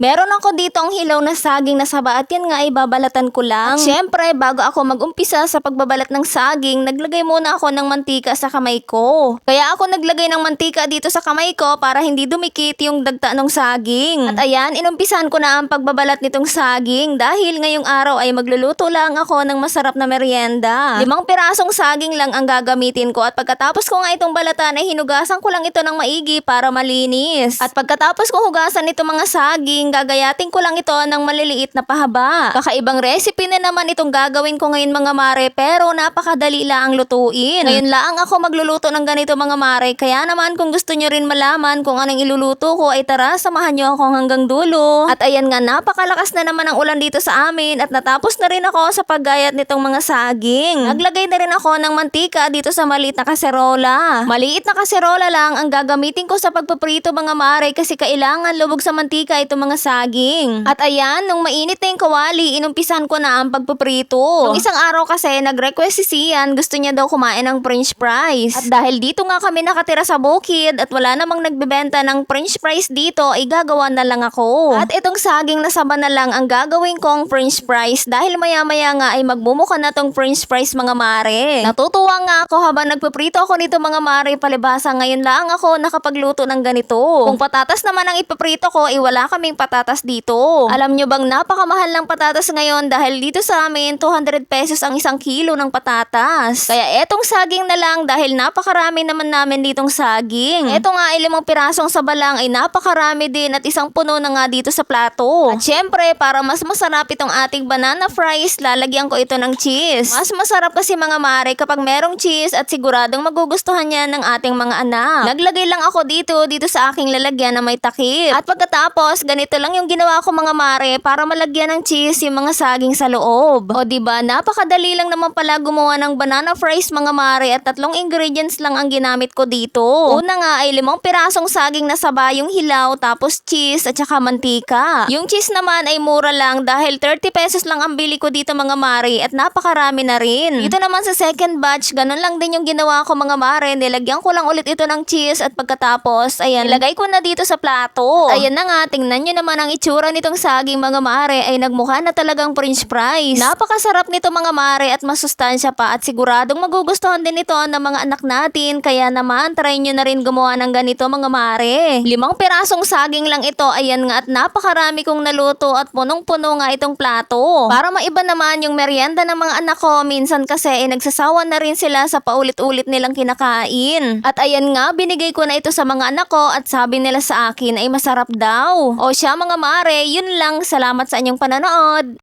Meron ako dito ang hilaw na saging na saba at yan nga ay babalatan ko lang. At syempre, bago ako mag-umpisa sa pagbabalat ng saging, naglagay muna ako ng mantika sa kamay ko. Kaya ako naglagay ng mantika dito sa kamay ko para hindi dumikit yung dagta ng saging. At ayan, inumpisan ko na ang pagbabalat nitong saging dahil ngayong araw ay magluluto lang ako ng masarap na merienda. Limang pirasong saging lang ang gagamitin ko at pagkatapos ko nga itong balatan ay hinugasan ko lang ito ng maigi para malinis. At pagkatapos ko hugasan ito mga saging, gagayatin ko lang ito ng maliliit na pahaba. Kakaibang recipe na naman itong gagawin ko ngayon mga mare pero napakadali lang ang lutuin. Ngayon lang ako magluluto ng ganito mga mare kaya naman kung gusto nyo rin malaman kung anong iluluto ko ay tara samahan nyo ako hanggang dulo. At ayan nga napakalakas na naman ang ulan dito sa amin at natapos na rin ako sa paggayat nitong mga saging. Naglagay na rin ako ng mantika dito sa maliit na kaserola. Maliit na kaserola lang ang gagamitin ko sa pagpaprito mga mare kasi kailangan lubog sa mantika itong mga saging. At ayan, nung mainit na yung kawali, inumpisan ko na ang pagpaprito. Nung isang araw kasi, nag-request si Sian, gusto niya daw kumain ng french fries. At dahil dito nga kami nakatira sa bukid at wala namang nagbebenta ng french fries dito, ay gagawa na lang ako. At itong saging na saba na lang ang gagawin kong french fries dahil maya-maya nga ay magmumuka na tong french fries mga mare. Natutuwa nga ako habang nagpaprito ako nito mga mare palibasa ngayon lang ako nakapagluto ng ganito. Kung patatas naman ang ipaprito ko, ay wala kaming patatas dito. Alam nyo bang napakamahal ng patatas ngayon dahil dito sa amin 200 pesos ang isang kilo ng patatas. Kaya etong saging na lang dahil napakarami naman namin ditong saging. Eto nga ay limang pirasong sabalang ay napakarami din at isang puno na nga dito sa plato. At syempre para mas masarap itong ating banana fries, lalagyan ko ito ng cheese. Mas masarap kasi mga mare kapag merong cheese at siguradong magugustuhan niya ng ating mga anak. Naglagay lang ako dito, dito sa aking lalagyan na may takip. At pagkatapos, ganito lang yung ginawa ko mga mare para malagyan ng cheese yung mga saging sa loob. O di ba napakadali lang naman pala gumawa ng banana fries mga mare at tatlong ingredients lang ang ginamit ko dito. Una nga ay limang pirasong saging na saba yung hilaw tapos cheese at saka mantika. Yung cheese naman ay mura lang dahil 30 pesos lang ang bili ko dito mga mare at napakarami na rin. Dito naman sa second batch, ganun lang din yung ginawa ko mga mare. Nilagyan ko lang ulit ito ng cheese at pagkatapos, ayan, lagay ko na dito sa plato. At ayan na nga, tingnan nyo naman ang itsura nitong saging mga mare ay nagmukha na talagang french fries. Napakasarap nito mga mare at masustansya pa at siguradong magugustuhan din ito ng mga anak natin. Kaya naman, try nyo na rin gumawa ng ganito mga mare. Limang pirasong saging lang ito, ayan nga at napakarami kong naluto at punong-puno nga itong plato. Para maiba naman yung merienda ng mga anak ko, minsan kasi ay nagsasawa na rin sila sa paulit-ulit nilang kinakain. At ayan nga, binigay ko na ito sa mga anak ko at sabi nila sa akin ay masarap daw. O siya mga mare, yun lang. Salamat sa inyong pananood.